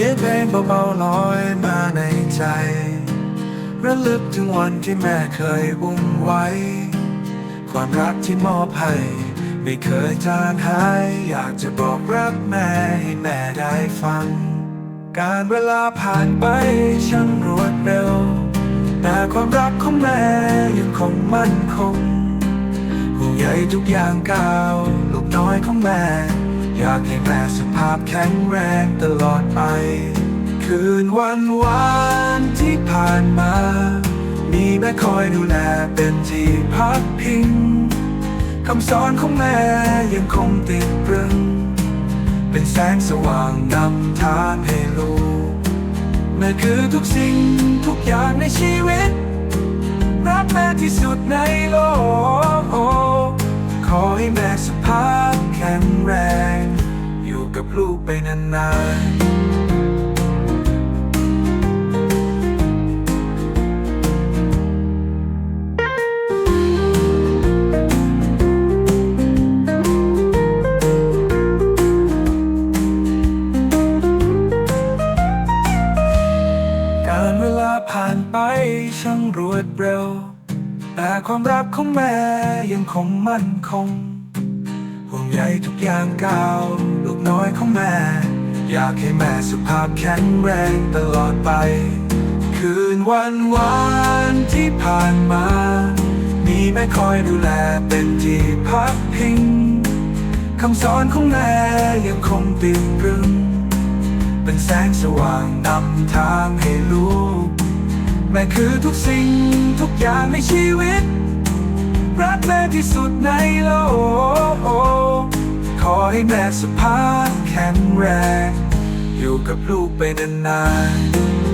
สียงเพลงเบาๆลอยมาในใจ ระลึกถึงวันที่แม่เคยอุ้มไว้ ความรักที่มอบให้ไม่เคยจางหาย อยากจะบอกรักแม่ให้แม่ได้ฟัง การเวลาผ่านไปช่างรวดเร็ว แต่ความรักของแม่ยังคงมั่นคงห่วงใยทุกอย่างก้าวลูกน้อยของแม่ อยากให้แม่สุภาพแข็งแรงตลอดไป คืนวันวานที่ผ่านมา มีแม่คอยดูแลเป็นที่พักพิงคำสอนของแม่ยังคงติดตรึง เป็นแสงสว่างนำทางให้ลูกแม่คือทุกสิ่งทุกอย่างในชีวิต รักแม่ที่สุดในโลก ขอให้แม่สุภาพแข็งแรง ลูกไปนานๆการเวลาผ่านไปช่างรวดเร็ว แต่ความรักของแม่ยังคงมั่นคง ห่วงใยทุกอย่างก้าว กน้อยของแม่ อยากให้แม่สุขภาพแข็งแรงตลอดไป คืนวันวานที่ผ่านมา มีแม่คอยดูแลเป็นที่พักพิงคำสอนของแม่ยังคงติดรึง เป็นแสงสว่างนำทางให้ลูก แม่คือทุกสิ่งทุกอย่างในชีวิต รักแม่ที่สุดในโลก ให้แม่สุภาพแข็งแรง อยู่กับลูกไปนานๆ